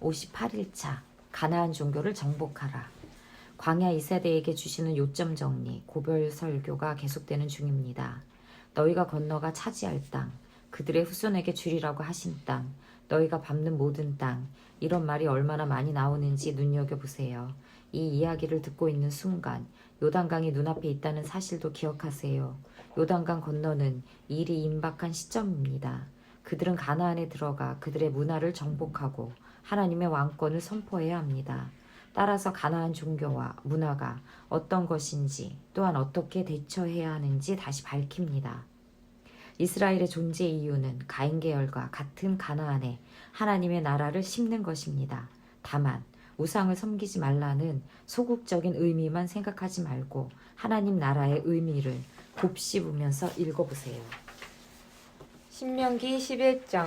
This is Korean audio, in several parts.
58일차 가나안 종교를 정복하라. 광야 2세대에게 주시는 요점 정리, 고별 설교가 계속되는 중입니다. 너희가 건너가 차지할 땅, 그들의 후손에게 주리라고 하신 땅, 너희가 밟는 모든 땅, 이런 말이 얼마나 많이 나오는지 눈여겨보세요. 이 이야기를 듣고 있는 순간, 요단강이 눈앞에 있다는 사실도 기억하세요. 요단강 건너는 일이 임박한 시점입니다. 그들은 가나안에 들어가 그들의 문화를 정복하고 하나님의 왕권을 선포해야 합니다. 따라서 가나안 종교와 문화가 어떤 것인지 또한 어떻게 대처해야 하는지 다시 밝힙니다. 이스라엘의 존재 이유는 가인 계열과 같은 가나안에 하나님의 나라를 심는 것입니다. 다만 우상을 섬기지 말라는 소극적인 의미만 생각하지 말고 하나님 나라의 의미를 곱씹으면서 읽어보세요. 신명기 11장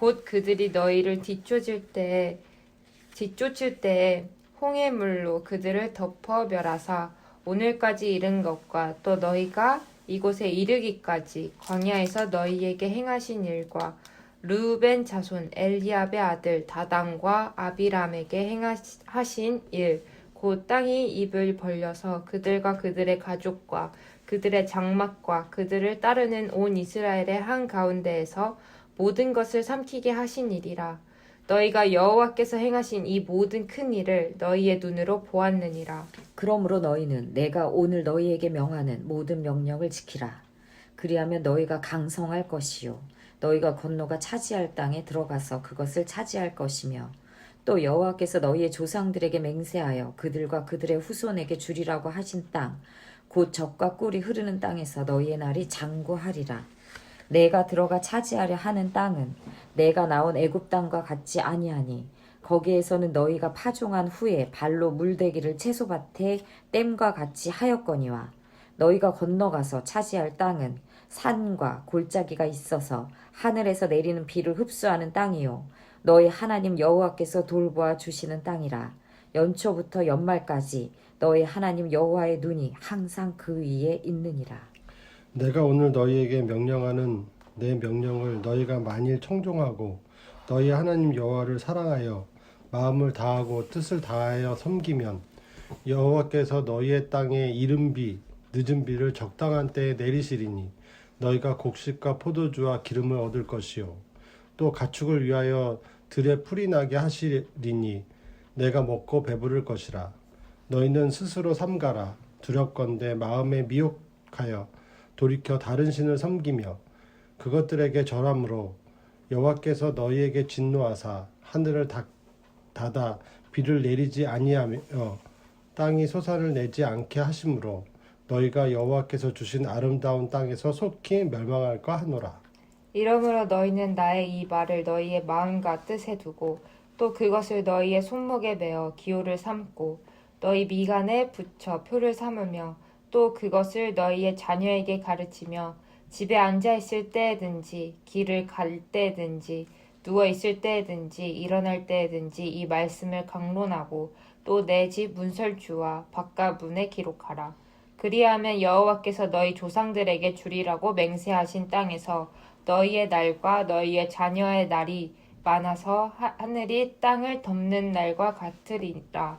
곧 그들이 너희를 뒤쫓을 때에 뒤쫓을 때에 홍해 물로 그들을 덮어 멸하사 오늘까지 이른 것과 또 너희가 이곳에 이르기까지 광야에서 너희에게 행하신 일과 르우벤 자손 엘리압의 아들 다단과 아비람에게 행하신 일 곧 땅이 입을 벌려서 그들과 그들의 가족과 그들의 장막과 그들을 따르는 온 이스라엘의 한 가운데에서 모든 것을 삼키게 하신 일이라 너희가 여호와께서 행하신 이 모든 큰 일을 너희의 눈으로 보았느니라 그러므로 너희는 내가 오늘 너희에게 명하는 모든 명령을 지키라. 그리하면 너희가 강성할 것이요. 너희가 건너가 차지할 땅에 들어가서 그것을 차지할 것이며 또 여호와께서 너희의 조상들에게 맹세하여 그들과 그들의 후손에게 주리라고 하신 땅, 곧 젖과 꿀이 흐르는 땅에서 너희의 날이 장구하리라. 내가 들어가 차지하려 하는 땅은 내가 나온 애굽 땅과 같지 아니하니 거기에서는 너희가 파종한 후에 발로 물대기를 채소밭에 댐과 같이 하였거니와 너희가 건너가서 차지할 땅은 산과 골짜기가 있어서 하늘에서 내리는 비를 흡수하는 땅이요. 너희 하나님 여호와께서 돌보아 주시는 땅이라. 연초부터 연말까지 너희 하나님 여호와의 눈이 항상 그 위에 있느니라 내가 오늘 너희에게 명령하는 내 명령을 너희가 만일 청종하고 너희 하나님 여호와를 사랑하여 마음을 다하고 뜻을 다하여 섬기면 여호와께서 너희의 땅에 이른 비 늦은 비를 적당한 때에 내리시리니 너희가 곡식과 포도주와 기름을 얻을 것이요. 또 가축을 위하여 들에 풀이 나게 하시리니 내가 먹고 배부를 것이라. 너희는 스스로 삼가라. 두렵건대 마음에 미혹하여 돌이켜 다른 신을 섬기며 그것들에게 절함으로 여호와께서 너희에게 진노하사 하늘을 닫- 닫아 비를 내리지 아니하며 땅이 소산을 내지 않게 하심으로 너희가 여호와께서 주신 아름다운 땅에서 속히 멸망할까 하노라. 이러므로 너희는 나의 이 말을 너희의 마음과 뜻에 두고 또 그것을 너희의 손목에 매어 기호를 삼고 너희 미간에 붙여 표를 삼으며 또 그것을 너희의 자녀에게 가르치며 집에 앉아 있을 때에든지 길을 갈 때에든지 누워 있을 때에든지 일어날 때에든지 이 말씀을 강론하고 또 내 집 문설주와 바깥 문에 기록하라. 그리하면 여호와께서 너희 조상들에게 주리라고 맹세하신 땅에서 너희의 날과 너희의 자녀의 날이 많아서 하, 하늘이 땅을 덮는 날과 같으리라.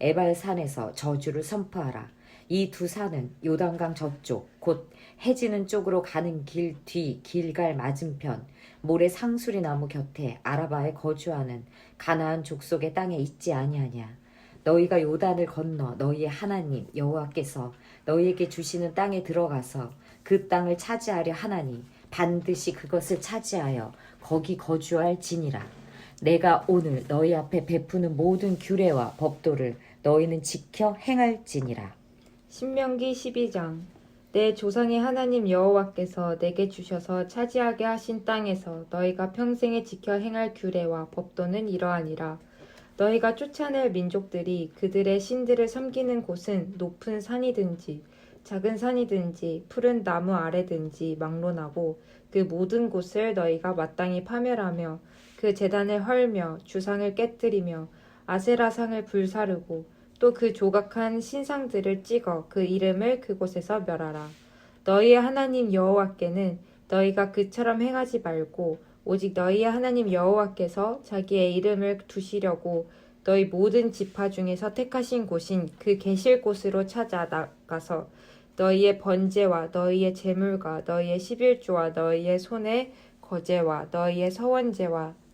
에발 산에서 저주를 선포하라. 이 두 산은 요단강 저쪽 곧 해지는 쪽으로 가는 길 뒤 길갈 맞은편 모래 상수리 나무 곁에 아라바에 거주하는 가나안 족속의 땅에 있지 아니하냐. 너희가 요단을 건너 너희의 하나님 여호와께서 너희에게 주시는 땅에 들어가서 그 땅을 차지하려 하나니 반드시 그것을 차지하여 거기 거주할 지니라. 내가 오늘 너희 앞에 베푸는 모든 규례와 법도를 너희는 지켜 행할지니라. 신명기 12장 내 조상의 하나님 여호와께서 내게 주셔서 차지하게 하신 땅에서 너희가 평생에 지켜 행할 규례와 법도는 이러하니라. 너희가 쫓아낼 민족들이 그들의 신들을 섬기는 곳은 높은 산이든지 작은 산이든지 푸른 나무 아래든지 막론하고 그 모든 곳을 너희가 마땅히 파멸하며 그 재단을 헐며 주상을 깨뜨리며 아세라상을 불사르고 또 그 조각한 신상들을 찍어 그 이름을 그곳에서 멸하라. 너희의 하나님 여호와께는 너희가 그처럼 행하지 말고 오직 너희의 하나님 여호와께서 자기의 이름을 두시려고 너희 모든 지파 중에서 택하신 곳인 그 계실 곳으로 찾아 나가서 너희의 번제와 너희의 제물과 너희의 십일조와 너희의 손의 거제와 너희의 서원제와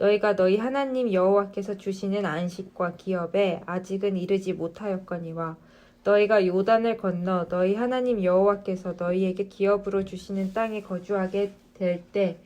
너희가 너희 하나님 여호와께서 주시는 안식과 기업에 아직은 이르지 못하였거니와 너희가 요단을 건너 너희 하나님 여호와께서 너희에게 기업으로 주시는 땅에 거주하게 될 때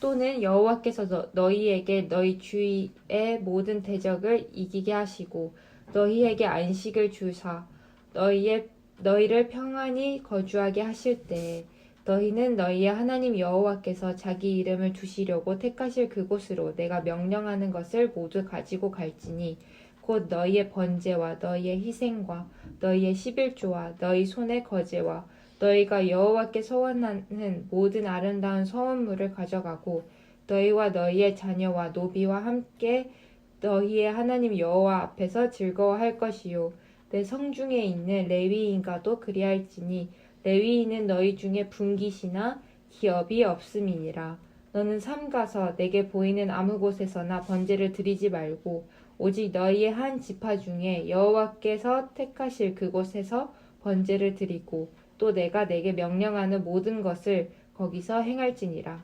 또는 여호와께서 너, 너희에게 너희 주위의 모든 대적을 이기게 하시고 너희에게 안식을 주사 너희의 너희를 평안히 거주하게 하실 때 너희는 너희의 하나님 여호와께서 자기 이름을 두시려고 택하실 그곳으로 내가 명령하는 것을 모두 가지고 갈지니 곧 너희의 번제와 너희의 희생과 너희의 십일조와 너희 손의 거제와 너희가 여호와께 서원하는 모든 아름다운 서원물을 가져가고 너희와 너희의 자녀와 노비와 함께 너희의 하나님 여호와 앞에서 즐거워할 것이요. 내 성중에 있는 레위인과도 그리할지니 레위인은 너희 중에 분깃이나 기업이 없음이니라. 너는 삼가서 내게 보이는 아무 곳에서나 번제를 드리지 말고 오직 너희의 한 지파 중에 여호와께서 택하실 그곳에서 번제를 드리고 또 내가 내게 명령하는 모든 것을 거기서 행할지니라.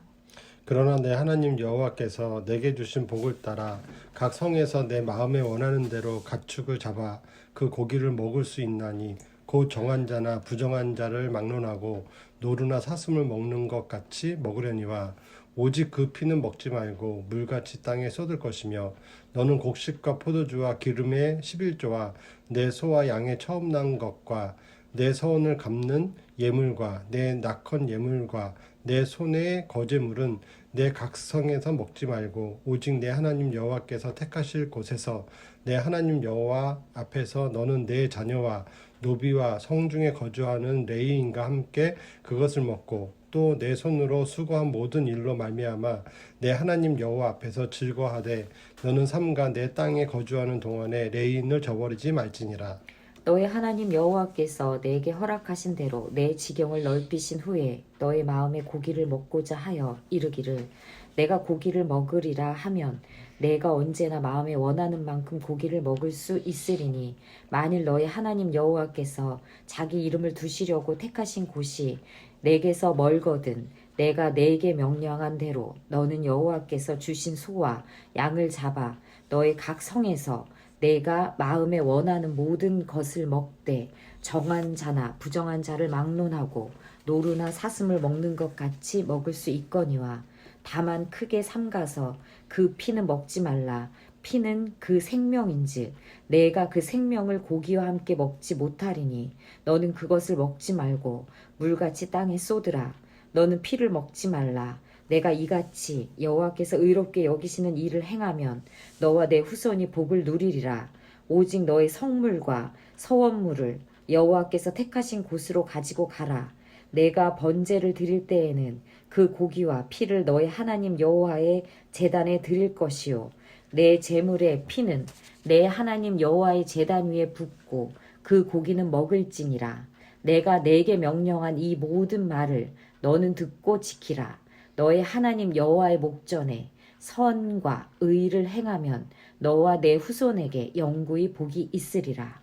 그러나 내 하나님 여호와께서 내게 주신 복을 따라 각 성에서 내 마음에 원하는 대로 가축을 잡아 그 고기를 먹을 수 있나니 곧 정한 자나 부정한 자를 막론하고 노루나 사슴을 먹는 것 같이 먹으려니와 오직 그 피는 먹지 말고 물같이 땅에 쏟을 것이며 너는 곡식과 포도주와 기름의 십일조와 내 소와 양의 처음 난 것과 내 서원을 갚는 예물과 내 낙헌 예물과 내 손의 거제물은 내 각성에서 먹지 말고 오직 내 하나님 여호와께서 택하실 곳에서 내 하나님 여호와 앞에서 너는 내 자녀와 노비와 성중에 거주하는 레이인과 함께 그것을 먹고 또 내 손으로 수고한 모든 일로 말미암아 내 하나님 여호와 앞에서 즐거하되 너는 삼가 내 땅에 거주하는 동안에 레이인을 저버리지 말지니라 너의 하나님 여호와께서 내게 허락하신 대로 내 지경을 넓히신 후에 너의 마음에 고기를 먹고자 하여 이르기를 내가 고기를 먹으리라 하면 내가 언제나 마음에 원하는 만큼 고기를 먹을 수 있으리니 만일 너의 하나님 여호와께서 자기 이름을 두시려고 택하신 곳이 내게서 멀거든 내가 내게 명령한 대로 너는 여호와께서 주신 소와 양을 잡아 너의 각 성에서 내가 마음에 원하는 모든 것을 먹되 정한 자나 부정한 자를 막론하고 노루나 사슴을 먹는 것 같이 먹을 수 있거니와 다만 크게 삼가서 그 피는 먹지 말라. 피는 그 생명인즉 내가 그 생명을 고기와 함께 먹지 못하리니 너는 그것을 먹지 말고 물같이 땅에 쏟으라. 너는 피를 먹지 말라 내가 이같이 여호와께서 의롭게 여기시는 일을 행하면 너와 내 후손이 복을 누리리라. 오직 너의 성물과 서원물을 여호와께서 택하신 곳으로 가지고 가라. 내가 번제를 드릴 때에는 그 고기와 피를 너의 하나님 여호와의 제단에 드릴 것이요. 내 제물의 피는 내 하나님 여호와의 제단 위에 붓고 그 고기는 먹을지니라. 내가 내게 명령한 이 모든 말을 너는 듣고 지키라. 너의 하나님 여호와의 목전에 선과 의를 행하면 너와 내 후손에게 영구히 복이 있으리라.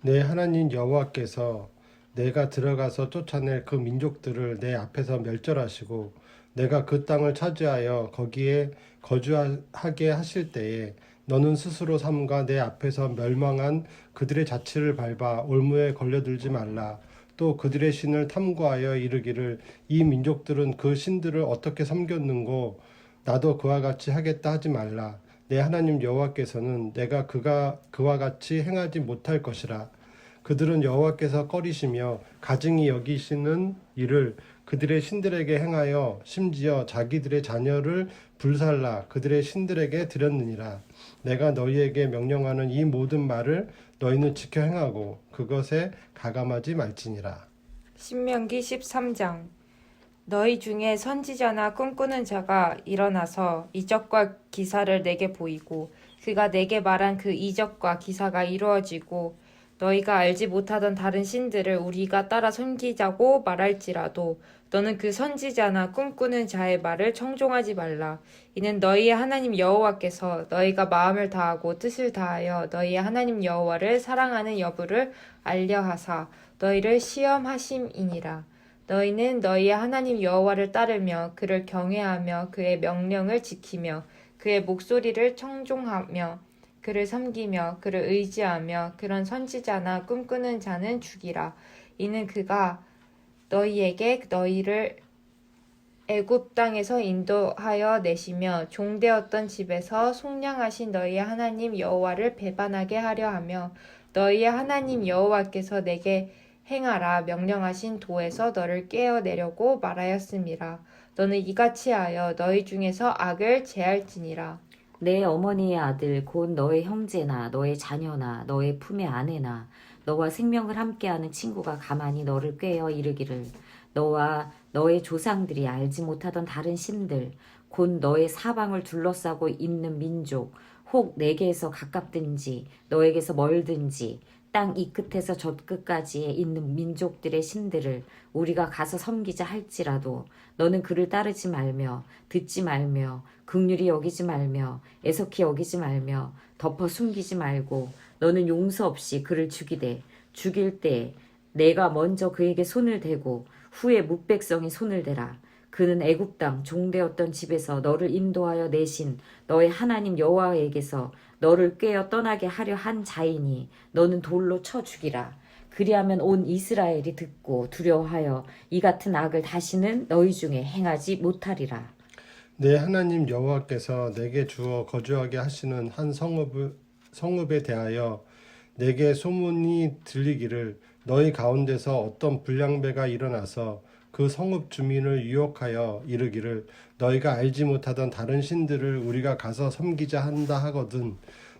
내 하나님 여호와께서 내가 들어가서 쫓아낼 그 민족들을 내 앞에서 멸절하시고 내가 그 땅을 차지하여 거기에 거주하게 하실 때에 너는 스스로 삼가 내 앞에서 멸망한 그들의 자취를 밟아 올무에 걸려들지 말라. 또 그들의 신을 탐구하여 이르기를 이 민족들은 그 신들을 어떻게 섬겼는고 나도 그와 같이 하겠다 하지 말라. 내 하나님 여호와께서는 내가 그가 그와 같이 행하지 못할 것이라. 그들은 여호와께서 꺼리시며 가증히 여기시는 일을 그들의 신들에게 행하여 심지어 자기들의 자녀를 불살라 그들의 신들에게 드렸느니라. 내가 너희에게 명령하는 이 모든 말을 너희는 지켜 행하고 그것에 가감하지 말지니라. 신명기 13장 너희 중에 선지자나 꿈꾸는 자가 일어나서 이적과 기사를 내게 보이고 그가 내게 말한 그 이적과 기사가 이루어지고 너희가 알지 못하던 다른 신들을 우리가 따라 섬기자고 말할지라도 너는 그 선지자나 꿈꾸는 자의 말을 청종하지 말라. 이는 너희의 하나님 여호와께서 너희가 마음을 다하고 뜻을 다하여 너희의 하나님 여호와를 사랑하는 여부를 알려하사 너희를 시험하심이니라. 너희는 너희의 하나님 여호와를 따르며 그를 경외하며 그의 명령을 지키며 그의 목소리를 청종하며 그를 섬기며 그를 의지하며 그런 선지자나 꿈꾸는 자는 죽이라. 이는 그가 너희에게 너희를 애굽 땅에서 인도하여 내시며 종되었던 집에서 속량하신 너희의 하나님 여호와를 배반하게 하려 하며 너희의 하나님 여호와께서 내게 행하라 명령하신 도에서 너를 깨어내려고 말하였음이라 너는 이같이 하여 너희 중에서 악을 제할지니라. 내 어머니의 아들 곧 너의 형제나 너의 자녀나 너의 품의 아내나 너와 생명을 함께하는 친구가 가만히 너를 꾀어 이르기를 너와 너의 조상들이 알지 못하던 다른 신들 곧 너의 사방을 둘러싸고 있는 민족 혹 내게서 가깝든지 너에게서 멀든지 땅 이 끝에서 저 끝까지에 있는 민족들의 신들을 우리가 가서 섬기자 할지라도 너는 그를 따르지 말며 듣지 말며 극률이 여기지 말며 애석히 여기지 말며 덮어 숨기지 말고 너는 용서 없이 그를 죽이되 죽일 때 내가 먼저 그에게 손을 대고 후에 묵백성이 손을 대라. 그는 애굽 땅 종되었던 집에서 너를 인도하여 내신 너의 하나님 여호와에게서 너를 꿰어 떠나게 하려 한 자이니 너는 돌로 쳐 죽이라. 그리하면 온 이스라엘이 듣고 두려워하여 이 같은 악을 다시는 너희 중에 행하지 못하리라. 내 하나님 여호와께서 내게 주어 거주하게 하시는 한 성읍을, 성읍에 대하여 내게 소문이 들리기를 너희 가운데서 어떤 불량배가 일어나서 그 성읍 주민을 유혹하여 이르기를 너희가 알지 못하던 다른 신들을 우리가 가서 섬기자 한다 하거든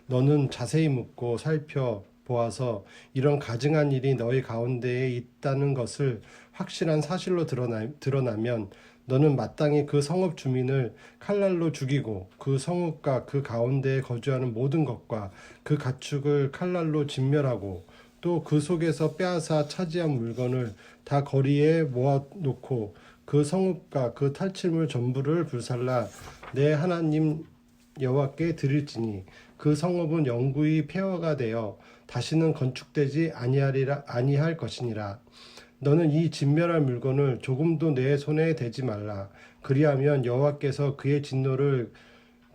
너는 자세히 묻고 살펴 보아서 이런 가증한 일이 너희 가운데에 있다는 것을 확실한 사실로 드러나, 드러나면 너는 마땅히 그 성읍 주민을 칼날로 죽이고 그 성읍과 그 가운데에 거주하는 모든 것과 그 가축을 칼날로 진멸하고 또 그 속에서 빼앗아 차지한 물건을 다 거리에 모아놓고 그 성읍과 그 탈취물 전부를 불살라. 내 하나님 여호와께 드릴지니 그 성읍은 영구히 폐허가 되어 다시는 건축되지 아니하리라 아니할 것이니라 너는 이 진멸할 물건을 조금도 내 손에 대지 말라. 그리하면 여호와께서 그의 진노를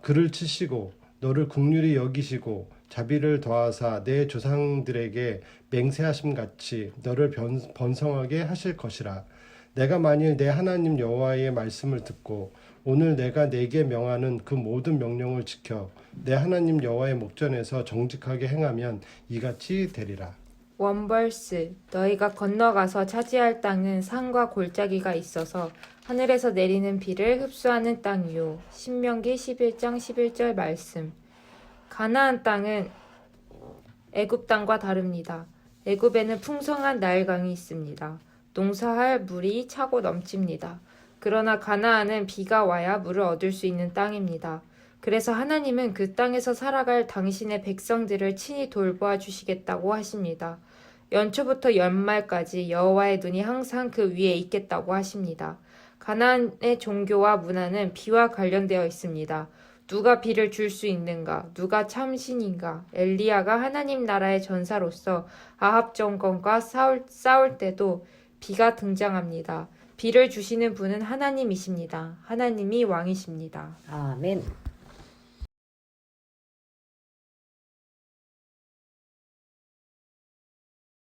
그를 치시고 너를 국률이 여기시고 자비를 더하사 내 조상들에게 맹세하심 같이 너를 변, 번성하게 하실 것이라. 내가 만일 내 하나님 여호와의 말씀을 듣고 오늘 내가 내게 명하는 그 모든 명령을 지켜 내 하나님 여호와의 목전에서 정직하게 행하면 이같이 되리라 원벌스 너희가 건너가서 차지할 땅은 산과 골짜기가 있어서 하늘에서 내리는 비를 흡수하는 땅이요 신명기 11장 11절 말씀 가나안 땅은 애굽 땅과 다릅니다. 애굽에는 풍성한 나일강이 있습니다. 농사할 물이 차고 넘칩니다. 그러나 가나안은 비가 와야 물을 얻을 수 있는 땅입니다. 그래서 하나님은 그 땅에서 살아갈 당신의 백성들을 친히 돌보아 주시겠다고 하십니다. 연초부터 연말까지 여호와의 눈이 항상 그 위에 있겠다고 하십니다. 가나안의 종교와 문화는 비와 관련되어 있습니다. 누가 비를 줄 수 있는가? 누가 참신인가? 엘리야가 하나님 나라의 전사로서 아합 정권과 싸울, 싸울 때도 비가 등장합니다. 비를 주시는 분은 하나님이십니다. 하나님이 왕이십니다. 아멘.